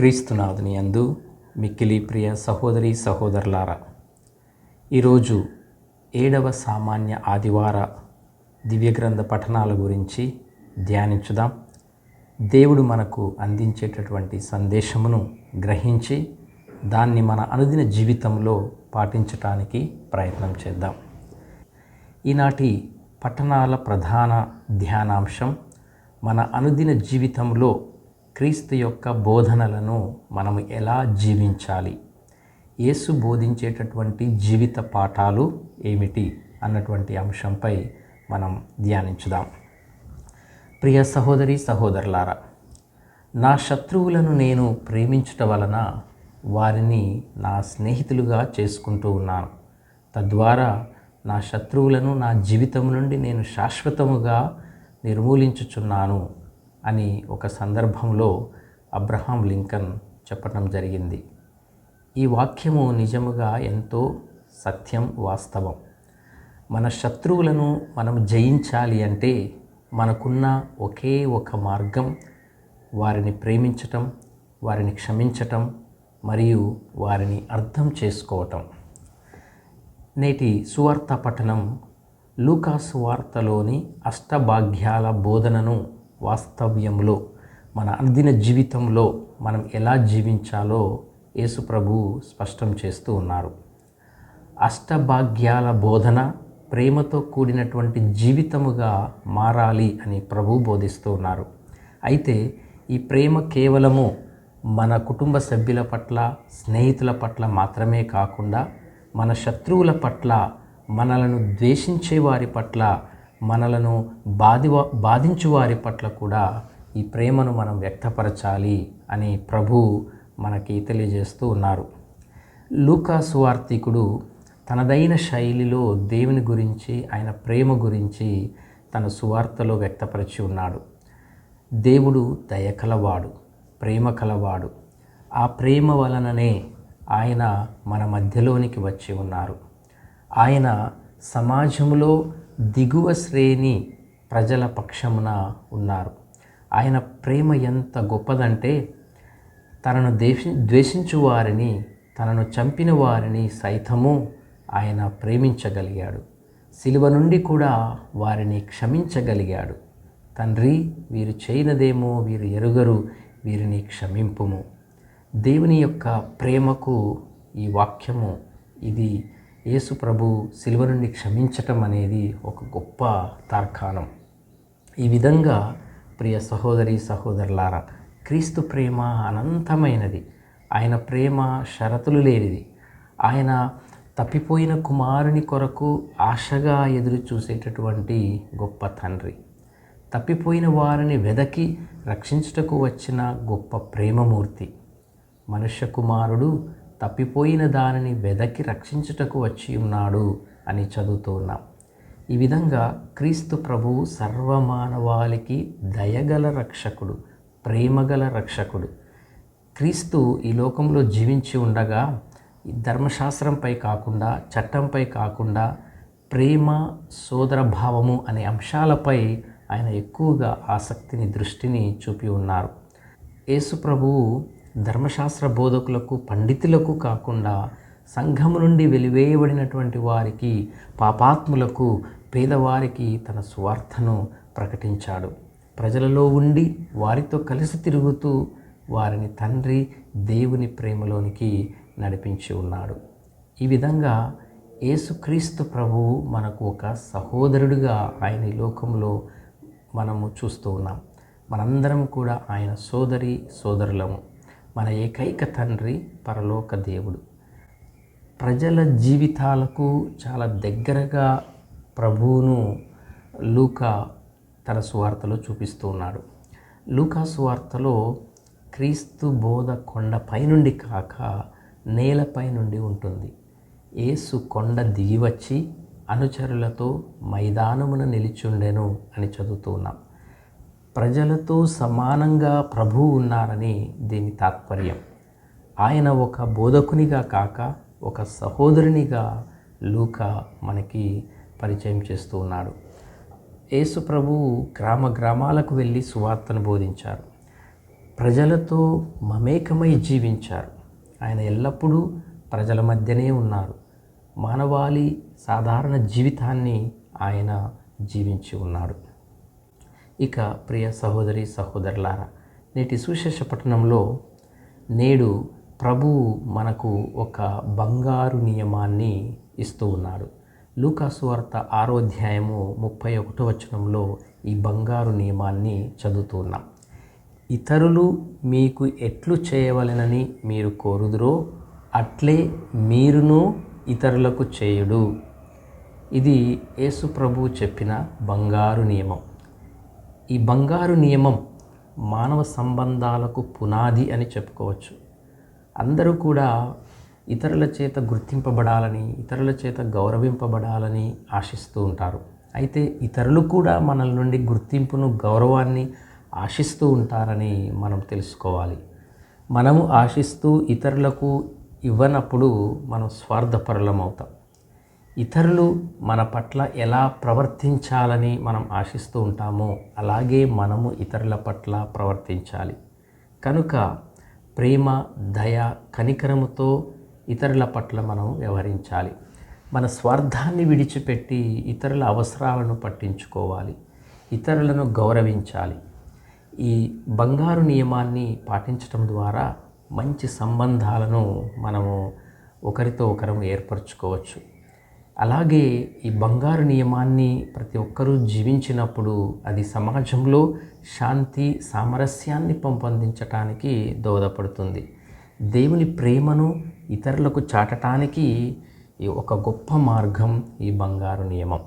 క్రీస్తునాథుని యందు మిక్కిలి ప్రియ సహోదరి సహోదరులారా ఈరోజు ఏడవ సామాన్య ఆదివార దివ్యగ్రంథ పఠనాల గురించి ధ్యానించుదాం. దేవుడు మనకు అందించేటటువంటి సందేశమును గ్రహించి దాన్ని మన అనుదిన జీవితంలో పాటించటానికి ప్రయత్నం చేద్దాం. ఈనాటి పట్టణాల ప్రధాన ధ్యానాంశం మన అనుదిన జీవితంలో క్రీస్తు యొక్క బోధనలను మనం ఎలా జీవించాలి? యేసు బోధించేటటువంటి జీవిత పాఠాలు ఏమిటి? అన్నటువంటి అంశంపై మనం ధ్యానించుదాం. ప్రియ సహోదరి సహోదరులారా నా శత్రువులను నేను ప్రేమించుట వలన వారిని నా స్నేహితులుగా చేసుకుంటూ ఉన్నాను. తద్వారా నా శత్రువులను నా జీవితం నుండి నేను శాశ్వతముగా నిర్మూలించుచున్నాను. అని ఒక సందర్భంలో అబ్రహాం లింకన్ చెప్పటం జరిగింది. ఈ వాక్యము నిజముగా ఎంతో సత్యం వాస్తవం. మన శత్రువులను మనం జయించాలి అంటే మనకున్న ఒకే ఒక మార్గం వారిని ప్రేమించటం వారిని క్షమించటం మరియు వారిని అర్థం చేసుకోవటం. నేటి సువార్త పఠనం లూకాసు వార్తలోని అష్టభాగ్యాల బోధనను వాస్తవ్యంలో మన అనుదిన జీవితంలో మనం ఎలా జీవించాలో యేసు ప్రభు స్పష్టం చేస్తూ ఉన్నారు. అష్టభాగ్యాల బోధన ప్రేమతో కూడినటువంటి జీవితముగా మారాలి అని ప్రభు బోధిస్తూ ఉన్నారు. అయితే ఈ ప్రేమ కేవలము మన కుటుంబ సభ్యుల పట్ల స్నేహితుల పట్ల మాత్రమే కాకుండా మన శత్రువుల పట్ల మనలను ద్వేషించే వారి పట్ల మనలను బాధి బాధించు వారి పట్ల కూడా ఈ ప్రేమను మనం వ్యక్తపరచాలి అని ప్రభు మనకి తెలియజేస్తూ ఉన్నారు. లూకా సువార్థికుడు తనదైన శైలిలో దేవుని గురించి ఆయన ప్రేమ గురించి తన సువార్తలో వ్యక్తపరిచి ఉన్నాడు. దేవుడు దయ కలవాడు ప్రేమ కలవాడు. ఆ ప్రేమ వలననే ఆయన మన మధ్యలోనికి వచ్చి ఉన్నారు. ఆయన సమాజంలో దిగువ శ్రేణి ప్రజల పక్షమున ఉన్నారు. ఆయన ప్రేమ ఎంత గొప్పదంటే తనను ద్వేషి ద్వేషించు వారిని తనను చంపిన వారిని సైతము ఆయన ప్రేమించగలిగాడు. శిలువ నుండి కూడా వారిని క్షమించగలిగాడు. తండ్రి వీరు చేయనదేమో వీరు ఎరుగరు వీరిని క్షమింపుము. దేవుని యొక్క ప్రేమకు ఈ వాక్యము ఇది యేసు ప్రభు శిలువ నుండి క్షమించటం అనేది ఒక గొప్ప తార్కాణం. ఈ విధంగా ప్రియ సహోదరి సహోదరులారా క్రీస్తు ప్రేమ అనంతమైనది. ఆయన ప్రేమ షరతులు లేనిది. ఆయన తప్పిపోయిన కుమారుని కొరకు ఆశగా ఎదురు చూసేటటువంటి గొప్ప తండ్రి. తప్పిపోయిన వారిని వెదకి రక్షించుటకు వచ్చిన గొప్ప ప్రేమమూర్తి. మనుష్య కుమారుడు తప్పిపోయిన దానిని వెదకి రక్షించుటకు వచ్చి ఉన్నాడు అని చదువుతూ ఉన్నాం. ఈ విధంగా క్రీస్తు ప్రభువు సర్వమానవాళికి దయగల రక్షకుడు ప్రేమగల రక్షకుడు. క్రీస్తు ఈ లోకంలో జీవించి ఉండగా ధర్మశాస్త్రంపై కాకుండా చట్టంపై కాకుండా ప్రేమ సోదర భావము అనే అంశాలపై ఆయన ఎక్కువగా ఆసక్తిని దృష్టిని చూపి ఉన్నారు. యేసు ప్రభువు ధర్మశాస్త్ర బోధకులకు పండితులకు కాకుండా సంఘము నుండి వెలివేయబడినటువంటి వారికి పాపాత్ములకు పేదవారికి తన స్వార్థను ప్రకటించాడు. ప్రజలలో ఉండి వారితో కలిసి తిరుగుతూ వారిని తండ్రి దేవుని ప్రేమలోనికి నడిపించి ఉన్నాడు. ఈ విధంగా యేసుక్రీస్తు ప్రభువు మనకు ఒక సహోదరుడిగా ఆయన ఈ లోకంలో మనము చూస్తూ ఉన్నాం. మనందరం కూడా ఆయన సోదరి సోదరులము. మన ఏకైక తండ్రి పరలోక దేవుడు. ప్రజల జీవితాలకు చాలా దగ్గరగా ప్రభువును లూకా తన సువార్తలో చూపిస్తూ ఉన్నాడు. లూకా సువార్తలో క్రీస్తు బోధ కొండపై నుండి కాక నేలపై నుండి ఉంటుంది. ఏసు కొండ దిగివచ్చి అనుచరులతో మైదానమున నిలిచుండెను అని చదువుతూ ఉన్నాం. ప్రజలతో సమానంగా ప్రభువు ఉన్నారని దీని తాత్పర్యం. ఆయన ఒక బోధకునిగా కాక ఒక సహోదరునిగా లూక మనకి పరిచయం చేస్తూ ఉన్నాడు. యేసు ప్రభువు గ్రామ గ్రామాలకు వెళ్ళి సువార్తను బోధించారు. ప్రజలతో మమేకమై జీవించారు. ఆయన ఎల్లప్పుడూ ప్రజల మధ్యనే ఉన్నారు. మానవాళి సాధారణ జీవితాన్ని ఆయన జీవించి ఉన్నాడు. ఇక ప్రియ సహోదరి సహోదరులారా నేటి సుశేష పట్టణంలో నేడు ప్రభువు మనకు ఒక బంగారు నియమాన్ని ఇస్తూ ఉన్నాడు. లూకాసువార్త ఆరో అధ్యాయము ముప్పై ఒకటో వచనంలో ఈ బంగారు నియమాన్ని చదువుతున్నాం ఇతరులు మీకు ఎట్లు చేయవలెనని మీరు కోరుదురో అట్లే మీరును ఇతరులకు చేయుడు. ఇది యేసు ప్రభువు చెప్పిన బంగారు నియమం. ఈ బంగారు నియమం మానవ సంబంధాలకు పునాది అని చెప్పుకోవచ్చు. అందరూ కూడా ఇతరుల చేత గుర్తింపబడాలని ఇతరుల చేత గౌరవింపబడాలని ఆశిస్తూ ఉంటారు. అయితే ఇతరులు కూడా మనల నుండి గుర్తింపును గౌరవాన్ని ఆశిస్తూ ఉంటారని మనం తెలుసుకోవాలి. మనము ఆశిస్తూ ఇతరులకు ఇవ్వనప్పుడు మనం స్వార్థపరులం అవుతాం ఇతరులు మన పట్ల ఎలా ప్రవర్తించాలని మనం ఆశిస్తూ ఉంటామో అలాగే మనము ఇతరుల పట్ల ప్రవర్తించాలి. కనుక ప్రేమ దయ కనికరముతో ఇతరుల పట్ల మనం వ్యవహరించాలి. మన స్వార్థాన్ని విడిచిపెట్టి ఇతరుల అవసరాలను పట్టించుకోవాలి. ఇతరులను గౌరవించాలి. ఈ బంగారు నియమాన్ని పాటించడం ద్వారా మంచి సంబంధాలను మనము ఒకరితో ఒకరం ఏర్పరచుకోవచ్చు. అలాగే ఈ బంగారు నియమాన్ని ప్రతి ఒక్కరూ జీవించినప్పుడు అది సమాజంలో శాంతి సామరస్యాన్ని పెంపొందించటానికి దోహదపడుతుంది. దేవుని ప్రేమను ఇతరులకు చాటటానికి ఈ ఒక గొప్ప మార్గం ఈ బంగారు నియమం.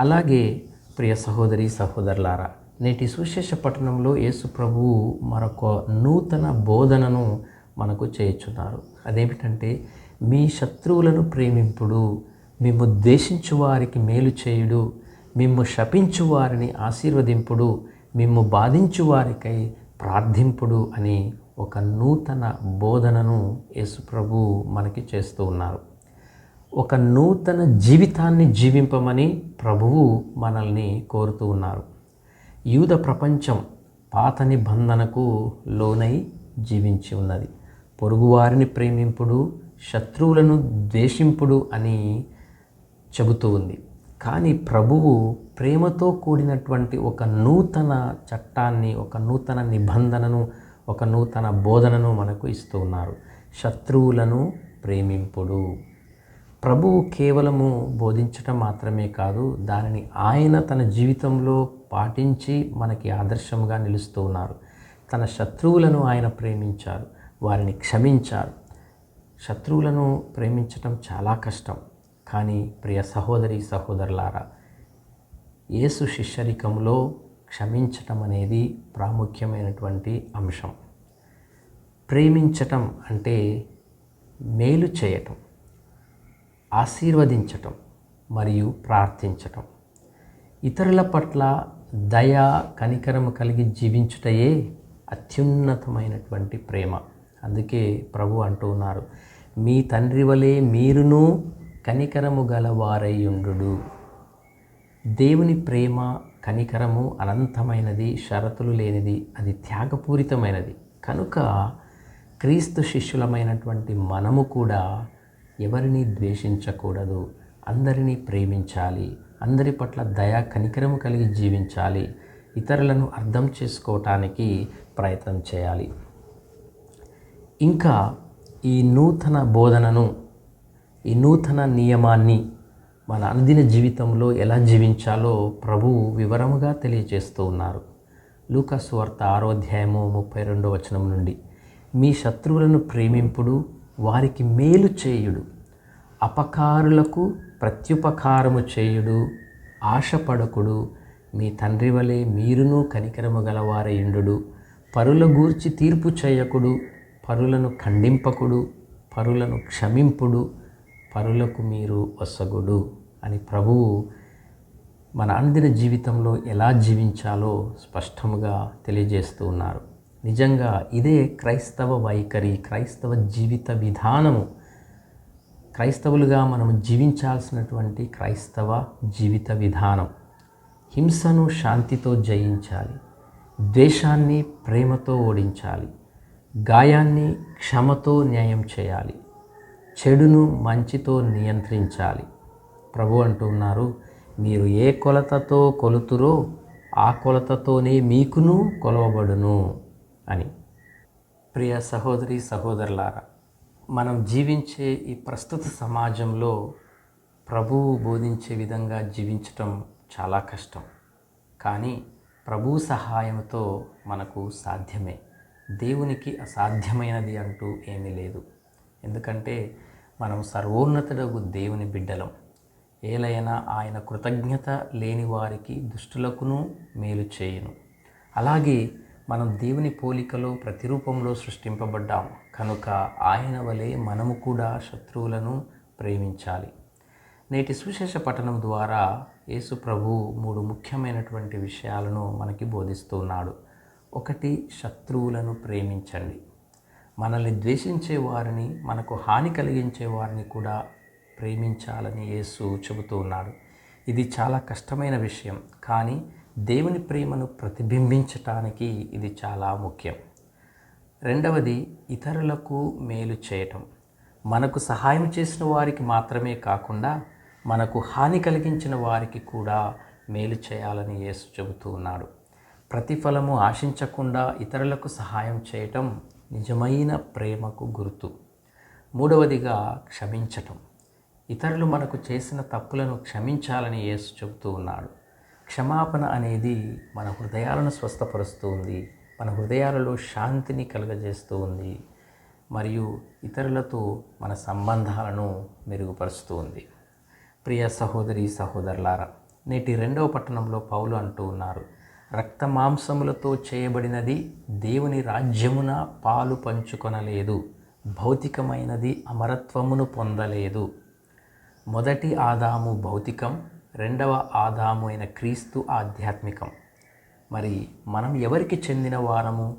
అలాగే ప్రియ సహోదరి సహోదరులారా నేటి సుశేష పట్టణంలో యేసు ప్రభువు మరొక నూతన బోధనను మనకు చేయుచున్నారు. అదేమిటంటే మీ శత్రువులను ప్రేమింపుడు మిమ్ము ద్వేషించు వారికి మేలు చేయుడు మిమ్ము శపించు వారిని ఆశీర్వదింపుడు మిమ్ము బాధించు వారికై ప్రార్థింపుడు అని ఒక నూతన బోధనను యేసుప్రభు మనకి చేస్తూ ఉన్నారు. ఒక నూతన జీవితాన్ని జీవింపమని ప్రభువు మనల్ని కోరుతూ ఉన్నారు. యూద ప్రపంచం పాత నిబంధనకు లోనై జీవించి ఉన్నది. పొరుగువారిని ప్రేమింపుడు శత్రువులను ద్వేషింపుడు అని చెబుతూ ఉంది. కానీ ప్రభువు ప్రేమతో కూడినటువంటి ఒక నూతన చట్టాన్ని ఒక నూతన నిబంధనను ఒక నూతన బోధనను మనకు ఇస్తూ ఉన్నారు. శత్రువులను ప్రేమింపుడు. ప్రభువు కేవలము బోధించటం మాత్రమే కాదు దానిని ఆయన తన జీవితంలో పాటించి మనకి ఆదర్శంగా నిలుస్తూ ఉన్నారు. తన శత్రువులను ఆయన ప్రేమించారు వారిని క్షమించారు. శత్రువులను ప్రేమించటం చాలా కష్టం. కానీ ప్రియ సహోదరి సహోదరులారా యేసు శిష్యరికంలో క్షమించటం అనేది ప్రాముఖ్యమైనటువంటి అంశం. ప్రేమించటం అంటే మేలు చేయటం ఆశీర్వదించటం మరియు ప్రార్థించటం. ఇతరుల పట్ల దయ కనికరము కలిగి జీవించుటయే అత్యున్నతమైనటువంటి ప్రేమ. అందుకే ప్రభు అంటూ ఉన్నారు మీ తండ్రి వలె మీరును కనికరము గలవారయ్యుండు దేవుని ప్రేమ కనికరము అనంతమైనది షరతులు లేనిది అది త్యాగపూరితమైనది. కనుక క్రీస్తు శిష్యులమైనటువంటి మనము కూడా ఎవరిని ద్వేషించకూడదు అందరినీ ప్రేమించాలి అందరి పట్ల దయా కనికరము కలిగి జీవించాలి ఇతరులను అర్థం చేసుకోవటానికి ప్రయత్నం చేయాలి. ఇంకా ఈ నూతన బోధనను ఈ నూతన నియమాన్ని మన అనుదిన జీవితంలో ఎలా జీవించాలో ప్రభువు వివరముగా తెలియజేస్తూ ఉన్నారు. లూకాసు వార్త ఆరో అధ్యాయము ముప్పై రెండో వచనం నుండి మీ శత్రువులను ప్రేమింపుడు వారికి మేలు చేయుడు. అపకారులకు ప్రత్యుపకారము చేయుడు. ఆశపడకుడు. మీ తండ్రి వలె మీరును కనికరము గలవారయుండు పరుల గూర్చి తీర్పు చేయకుడు. పరులను ఖండింపకుడు పరులను క్షమింపుడు పరులకు మీరు వసగుడు అని ప్రభువు మన అనుదిన జీవితంలో ఎలా జీవించాలో స్పష్టముగా తెలియజేస్తూ ఉన్నారు. నిజంగా ఇదే క్రైస్తవ వైఖరి క్రైస్తవ జీవిత విధానము. క్రైస్తవులుగా మనం జీవించాల్సినటువంటి క్రైస్తవ జీవిత విధానం. హింసను శాంతితో జయించాలి. ద్వేషాన్ని ప్రేమతో ఓడించాలి. గాయాన్ని క్షమతో న్యాయం చేయాలి. చెడును మంచితో నియంత్రించాలి. ప్రభు అంటున్నారు మీరు ఏ కొలతతో కొలుతురో ఆ కొలతతోనే మీకును కొలవబడును అని. ప్రియ సహోదరి సహోదరులారా మనం జీవించే ఈ ప్రస్తుత సమాజంలో ప్రభువు బోధించే విధంగా జీవించటం చాలా కష్టం. కానీ ప్రభు సహాయంతో మనకు సాధ్యమే. దేవునికి అసాధ్యమైనది అంటూ ఏమీ లేదు. ఎందుకంటే మనం సర్వోన్నతుడగు దేవుని బిడ్డలం. ఏలైనా ఆయన కృతజ్ఞత లేని వారికి దుష్టులకును మేలు చేయను. అలాగే మనం దేవుని పోలికలో ప్రతిరూపంలో సృష్టింపబడ్డాం. కనుక ఆయన వలె మనము కూడా శత్రువులను ప్రేమించాలి. నేటి సుశేష పఠనం ద్వారా యేసు ప్రభు మూడు ముఖ్యమైనటువంటి విషయాలను మనకి బోధిస్తున్నాడు ఒకటి శత్రువులను ప్రేమించండి. మనల్ని ద్వేషించే వారిని మనకు హాని కలిగించే వారిని కూడా ప్రేమించాలని యేసు చెబుతూ ఉన్నాడు. ఇది చాలా కష్టమైన విషయం కానీ దేవుని ప్రేమను ప్రతిబింబించటానికి ఇది చాలా ముఖ్యం. రెండవది ఇతరులకు మేలు చేయటం. మనకు సహాయం చేసిన వారికి మాత్రమే కాకుండా మనకు హాని కలిగించిన వారికి కూడా మేలు చేయాలని యేసు చెబుతూ ఉన్నాడు. ప్రతిఫలము ఆశించకుండా ఇతరులకు సహాయం చేయటం నిజమైన ప్రేమకు గుర్తు. మూడవదిగా క్షమించటం. ఇతరులు మనకు చేసిన తప్పులను క్షమించాలని యేసు చెబుతూ ఉన్నాడు. క్షమాపణ అనేది మన హృదయాలను స్వస్థపరుస్తూ ఉంది మన హృదయాలలో శాంతిని కలుగజేస్తూ ఉంది మరియు ఇతరులతో మన సంబంధాలను మెరుగుపరుస్తూ ఉంది. ప్రియ సహోదరి సహోదరులారా నేటి రెండవ పట్టణంలో పౌలు అంటూ ఉన్నారు రక్త మాంసములతో చేయబడినది దేవుని రాజ్యమున పాలు పంచుకొనలేదు భౌతికమైనది అమరత్వమును పొందలేదు. మొదటి ఆదాము భౌతికం రెండవ ఆదాము అయిన క్రీస్తు ఆధ్యాత్మికం. మరి మనం ఎవరికి చెందిన వారము?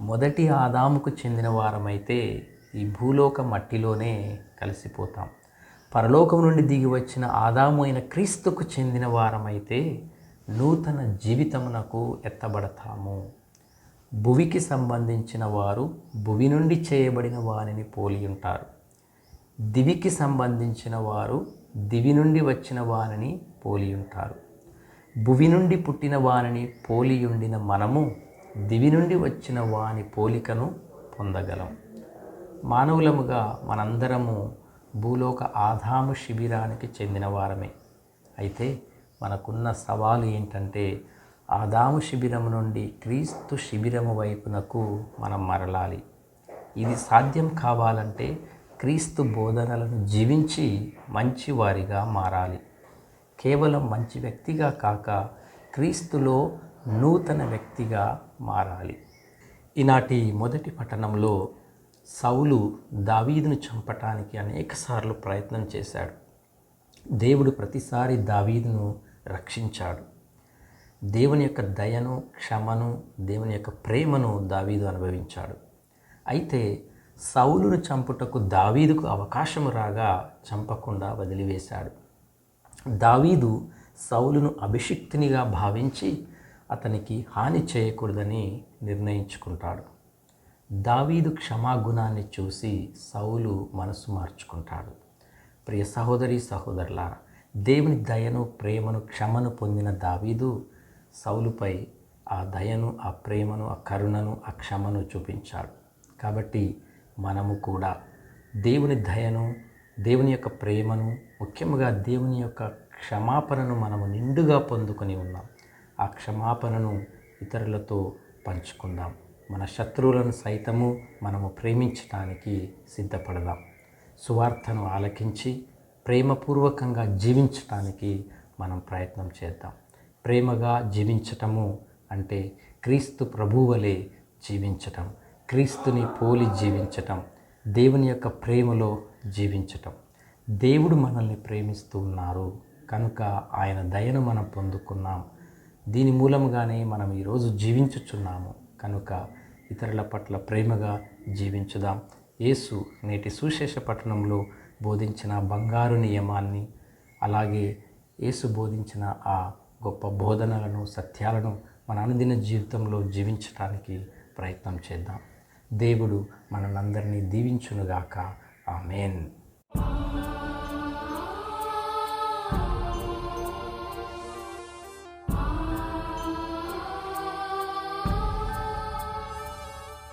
మొదటి ఆదాముకు చెందిన వారమైతే ఈ భూలోక మట్టిలోనే కలిసిపోతాం. పరలోకం నుండి దిగి వచ్చిన ఆదాము అయిన క్రీస్తుకు చెందిన వారమైతే నూతన జీవితమునకు ఎత్తబడతాము. భువికి సంబంధించిన వారు భువి నుండి చేయబడిన వారిని పోలి ఉంటారు. దివికి సంబంధించిన వారు దివి నుండి వచ్చిన వారిని పోలి ఉంటారు. భువి నుండి పుట్టిన వారిని పోలి ఉండిన మనము దివి నుండి వచ్చిన వాని పోలికను పొందగలం. మానవులముగా మనందరము భూలోక ఆధాము శిబిరానికి చెందిన వారమే. అయితే మనకున్న సవాలు ఏంటంటే ఆదాము శిబిరం నుండి క్రీస్తు శిబిరము వైపునకు మనం మరలాలి. ఇది సాధ్యం కావాలంటే క్రీస్తు బోధనలను జీవించి మంచివారిగా మారాలి. కేవలం మంచి వ్యక్తిగా కాక క్రీస్తులో నూతన వ్యక్తిగా మారాలి. ఈనాటి మొదటి పట్టణంలో సౌలు దావీదును చంపటానికి అనేకసార్లు ప్రయత్నం చేశాడు. దేవుడు ప్రతిసారి దావీదును రక్షించాడు. దేవుని యొక్క దయను క్షమను దేవుని యొక్క ప్రేమను దావీదు అనుభవించాడు. అయితే సౌలును చంపుటకు దావీదుకు అవకాశం రాగా చంపకుండా వదిలివేశాడు. దావీదు సౌలును అభిషిక్తునిగా భావించి అతనికి హాని చేయకూడదని నిర్ణయించుకుంటాడు. దావీదు క్షమాగుణాన్ని చూసి సౌలు మనసు మార్చుకుంటాడు. ప్రియ సహోదరి సహోదరుల దేవుని దయను ప్రేమను క్షమను పొందిన దావీదు సౌలుపై ఆ దయను ఆ ప్రేమను ఆ కరుణను ఆ క్షమను చూపించాడు. కాబట్టి మనము కూడా దేవుని దయను దేవుని యొక్క ప్రేమను ముఖ్యంగా దేవుని యొక్క క్షమాపణను మనము నిండుగా పొందుకొని ఉన్నాం. ఆ క్షమాపణను ఇతరులతో పంచుకుందాం. మన శత్రువులను సైతము మనము ప్రేమించటానికి సిద్ధపడదాం. సువార్తను ఆలకించి ప్రేమపూర్వకంగా జీవించటానికి మనం ప్రయత్నం చేద్దాం. ప్రేమగా జీవించటము అంటే క్రీస్తు ప్రభువలే జీవించటం క్రీస్తుని పోలి జీవించటం దేవుని యొక్క ప్రేమలో జీవించటం. దేవుడు మనల్ని ప్రేమిస్తూ ఉన్నారు కనుక ఆయన దయను మనం పొందుకున్నాం. దీని మూలంగానే మనం ఈరోజు జీవించుచున్నాము కనుక ఇతరుల పట్ల ప్రేమగా జీవించుదాం. యేసు నేటి సుశేష పట్టణంలో బోధించిన బంగారు నియమాన్ని అలాగే యేసు బోధించిన ఆ గొప్ప బోధనలను సత్యాలను మన అనుదిన జీవితంలో జీవించడానికి ప్రయత్నం చేద్దాం. దేవుడు మనల్ని దీవించునుగాక. ఆమెన్.